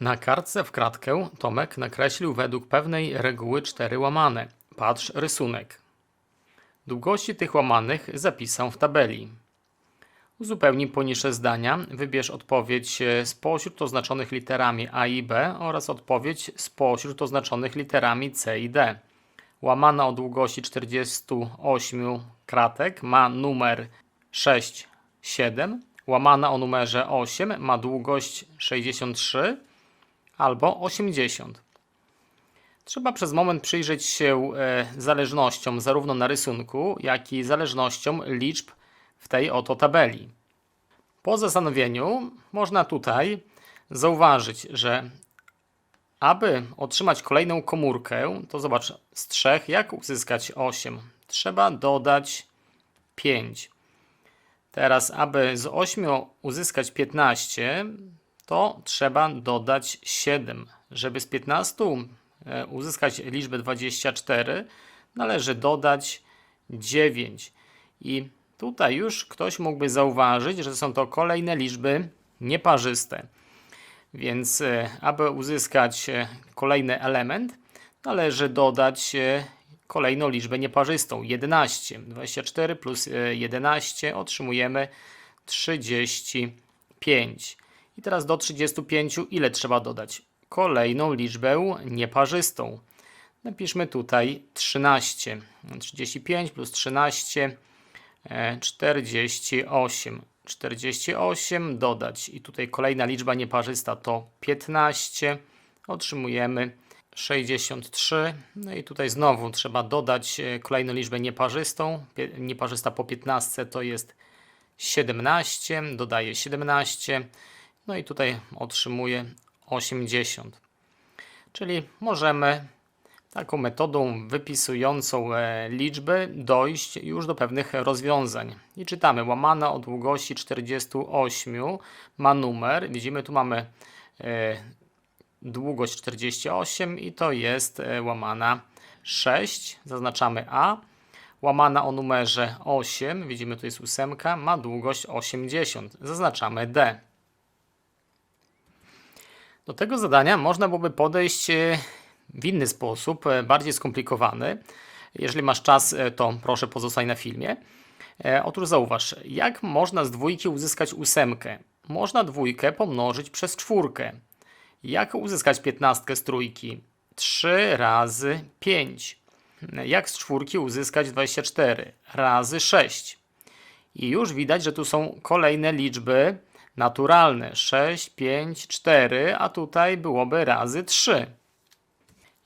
Na kartce w kratkę Tomek nakreślił według pewnej reguły cztery łamane. Patrz rysunek. Długości tych łamanych zapisał w tabeli. Uzupełnij poniższe zdania, wybierz odpowiedź e, spośród oznaczonych literami A i B oraz odpowiedź spośród oznaczonych literami C i D. Łamana o długości 48 kratek ma numer 6, 7. Łamana o numerze 8 ma długość 63 albo 80. Trzeba przez moment przyjrzeć się e, zależnościom zarówno na rysunku, jak i zależnościom liczb w tej oto tabeli. Po zastanowieniu można tutaj zauważyć, że aby otrzymać kolejną komórkę, to zobacz, z 3 jak uzyskać 8? Trzeba dodać 5. Teraz, aby z 8 uzyskać 15, to trzeba dodać 7. Żeby z 15 e, uzyskać liczbę 24, należy dodać 9. I tutaj już ktoś mógłby zauważyć, że są to kolejne liczby nieparzyste. Więc e, aby uzyskać e, kolejny element, należy dodać kolejną liczbę nieparzystą 11. 24 plus e, 11 otrzymujemy 35. I teraz do 35 ile trzeba dodać? Kolejną liczbę nieparzystą. Napiszmy tutaj 13. 35 plus 13 e, 48. 48 dodać i tutaj kolejna liczba nieparzysta to 15. Otrzymujemy 63. No i tutaj znowu trzeba dodać e, kolejną liczbę nieparzystą. Nieparzysta po 15 to jest 17. Dodaję 17. No i tutaj otrzymuję 80. Czyli możemy taką metodą wypisującą e, liczby dojść już do pewnych rozwiązań. I czytamy, łamana o długości 48 ma numer. Widzimy, tu mamy e, długość 48 i to jest e, łamana 6. Zaznaczamy A. Łamana o numerze 8, widzimy tu jest ósemka, ma długość 80. Zaznaczamy D. Do tego zadania można byłoby podejść e, w inny sposób, e, bardziej skomplikowany. Jeżeli masz czas, e, to proszę pozostań na filmie. Otóż zauważ, jak można z dwójki uzyskać ósemkę? Można dwójkę pomnożyć przez czwórkę. Jak uzyskać piętnastkę z trójki? 3 razy 5. Jak z czwórki uzyskać 24? Razy 6. I już widać, że tu są kolejne liczby naturalne. 6, 5, 4, a tutaj byłoby razy 3.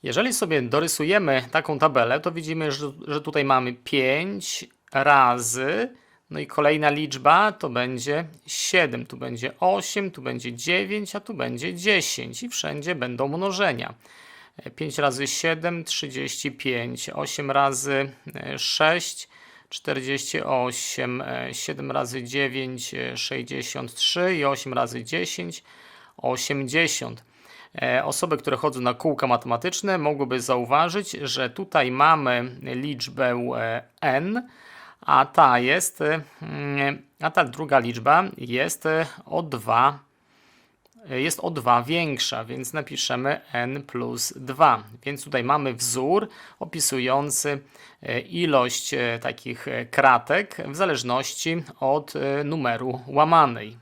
Jeżeli sobie dorysujemy taką tabelę, to widzimy, że, tutaj mamy 5 razy, no i kolejna liczba to będzie 7, tu będzie 8, tu będzie 9, a tu będzie 10 i wszędzie będą mnożenia. 5 razy 7, 35, 8 razy e, 6, 48, e, 7 razy 9, e, 63 i 8 razy 10, 80. E, Osoby, które chodzą na kółka matematyczne, mogłyby zauważyć, że tutaj mamy liczbę e, n, a ta jest, e, mm, a ta druga liczba jest e, o 2 jest o 2 większa, więc napiszemy n plus 2. Więc tutaj mamy wzór opisujący e, ilość e, takich e, kratek w zależności od numeru łamanej.